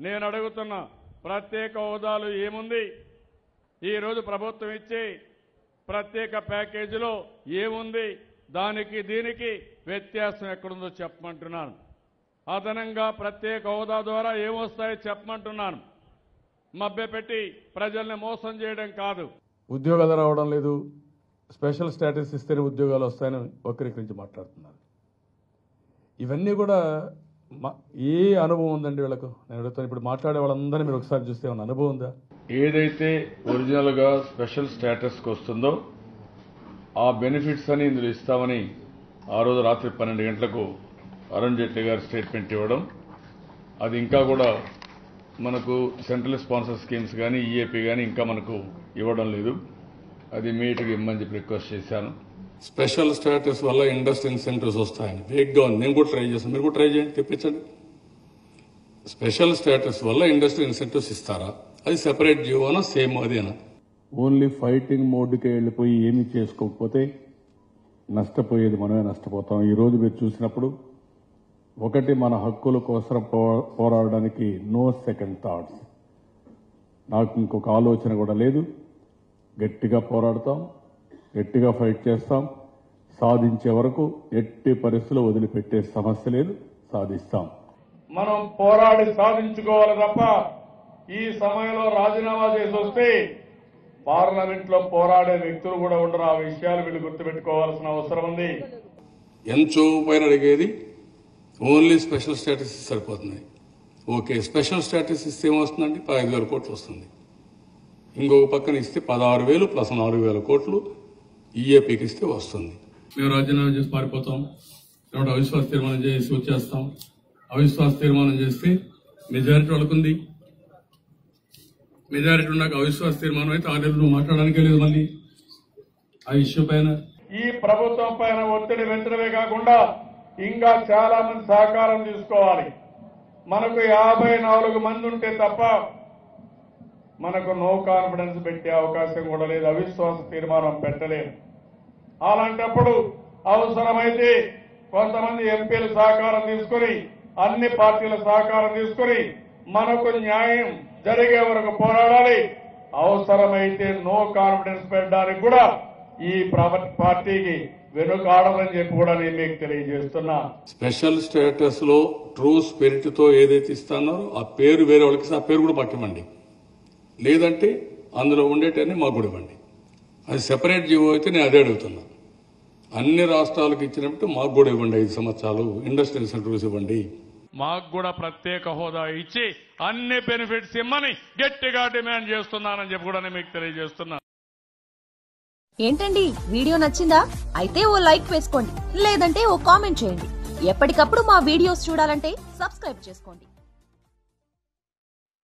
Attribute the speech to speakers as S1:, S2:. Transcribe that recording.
S1: నేను అడుగుతున్న ప్రత్యేక హోదాలు ఏముంది? ఈరోజు ప్రభుత్వం ఇచ్చే ప్రత్యేక ప్యాకేజీలో ఏముంది? దానికి దీనికి వ్యత్యాసం ఎక్కడుందో చెప్పమంటున్నాను. అదనంగా ప్రత్యేక హోదా ద్వారా ఏమొస్తాయో చెప్పమంటున్నాను. మభ్యపెట్టి ప్రజల్ని మోసం చేయడం కాదు.
S2: ఉద్యోగాలు రావడం లేదు. స్పెషల్ స్టేటస్ ఇస్తేనే ఉద్యోగాలు వస్తాయని వక్రీకరించి మాట్లాడుతున్నారు. ఇవన్నీ కూడా మా ఏ అనుభవం ఉందండి వీళ్ళకు? నేను అడుగుతాను ఇప్పుడు మాట్లాడే వాళ్ళందరినీ మీరు ఒకసారి చూస్తే ఏమైనా అనుభవం ఉందా?
S1: ఏదైతే ఒరిజినల్గా స్పెషల్ స్టేటస్కి వస్తుందో ఆ బెనిఫిట్స్ అని ఇందులో ఇస్తామని ఆ రోజు రాత్రి పన్నెండు గంటలకు అరుణ్ జైట్లీ గారు స్టేట్మెంట్ ఇవ్వడం. అది ఇంకా కూడా మనకు సెంట్రల్ స్పాన్సర్ స్కీమ్స్ కానీ ఈఏపీ కానీ ఇంకా మనకు ఇవ్వడం లేదు. అది ఇమ్మీడియట్గా ఇమ్మని చెప్పి రిక్వెస్ట్ చేశాను.
S2: స్పెషల్ స్టేటస్ వల్ల ఇండస్ట్రీ ఇన్సెంటివ్స్ వస్తాయని. వేగ్గా ఉంది. నేను కూడా ట్రై చేస్తాను. మీరు కూడా ట్రై చేయండి. తెప్పించండి. స్పెషల్ స్టేటస్ వల్ల ఇండస్ట్రీ ఇన్సెంటివ్స్ ఇస్తారా? అది సెపరేట్ జీవోనా సేమ్ అదేనా?
S3: ఓన్లీ ఫైటింగ్ మోడ్కే వెళ్ళిపోయి ఏమీ చేసుకోకపోతే నష్టపోయేది మనమే నష్టపోతాం. ఈ రోజు మీరు చూసినప్పుడు ఒకటి మన హక్కుల కోసం పో- పోరాడడానికి నో సెకండ్ థాట్స్ నాకు ఇంకొక ఆలోచన కూడా లేదు. గట్టిగా పోరాడతాం గట్టిగా ఫైట్ చేస్తాం. సాధించే వరకు ఎట్టి పరిస్థితుల్లో వదిలిపెట్టే సమస్య లేదు సాధిస్తాం.
S1: మనం పోరాడి సాధించుకోవాలి తప్ప ఈ సమయంలో రాజీనామా చేసి వస్తే పార్లమెంట్లో పోరాడే వ్యక్తులు కూడా ఉండరు. ఆ విషయాలు వీళ్ళు గుర్తుపెట్టుకోవాల్సిన అవసరం ఉంది.
S2: ఎంచో పైన అడిగేది ఓన్లీ స్పెషల్ స్టేటస్ సరిపోతుంది. ఓకే స్పెషల్ స్టేటస్ ఇస్తే ఏమొస్తుందండి? పదహైదు వేల కోట్లు వస్తుంది. ఇంకొక పక్కన ఇస్తే పదహారు వేలు ప్లస్ నాలుగు వేల కోట్లు ఈఏపీకి ఇస్తే వస్తుంది. మేము రాజీనామా చేసి పారిపోతాం. లేకుంటే అవిశ్వాస తీర్మానం చేసి వచ్చేస్తాం. అవిశ్వాస తీర్మానం చేస్తే మెజారిటీ వాళ్ళకుంది. మెజారిటీ ఉన్నాక అవిశ్వాస తీర్మానం అయితే ఆరు నెలలు మాట్లాడడానికే లేదు మళ్ళీ. ఆ ఇష్యూ పైన.
S1: ఈ ప్రభుత్వం పైన ఒత్తిడి పెంచడమే కాకుండా ఇంకా చాలా మంది సహకారం తీసుకోవాలి. మనకు యాభై నాలుగు మంది ఉంటే తప్ప మనకు నో కాన్ఫిడెన్స్ పెట్టే అవకాశం కూడా లేదు అవిశ్వాస తీర్మానం పెట్టలేదు అలాంటప్పుడు అవసరమైతే కొంతమంది ఎంపీల సహకారం తీసుకొని అన్ని పార్టీల సహకారం తీసుకొని మనకు న్యాయం జరిగే వరకు పోరాడాలి. అవసరమైతే నో కాన్ఫిడెన్స్ పెట్టడానికి కూడా ఈ పార్టీకి వెనుకాడమని చెప్పి కూడా నేను మీకు తెలియజేస్తున్నా.
S2: స్పెషల్ స్టేటస్లో ట్రూ స్పిరిట్తో ఏదైతే ఇస్తున్నారో ఆ పేరు వేరే వాళ్ళకి ఆ పేరు కూడా పక్కమండి లేదంటే అందులో ఉండేటన్ని మాకు కూడా ఇవ్వండి. అది సెపరేట్ జీవో అయితే నేను అదే అడుగుతున్నా. అన్ని రాష్ట్రాలకు ఇచ్చినట్టు మాకు కూడా ఇవ్వండి ఐదు సంవత్సరాలు ఇండస్ట్రియల్ సెంటర్స్ ఇవ్వండి.
S1: మాకు కూడా ప్రత్యేక హోదా ఇచ్చి అన్ని బెనిఫిట్స్ ఇమ్మని గట్టిగా డిమాండ్ చేస్తున్నానని చెప్పి కూడా నేను మీకు తెలియజేస్తున్నా.
S4: ఏంటండి? వీడియో నచ్చిందా? అయితే ఓ లైక్ వేసుకోండి. లేదంటే ఓ కామెంట్ చేయండి. ఎప్పటికప్పుడు మా వీడియోస్ చూడాలంటే సబ్స్క్రైబ్ చేసుకోండి.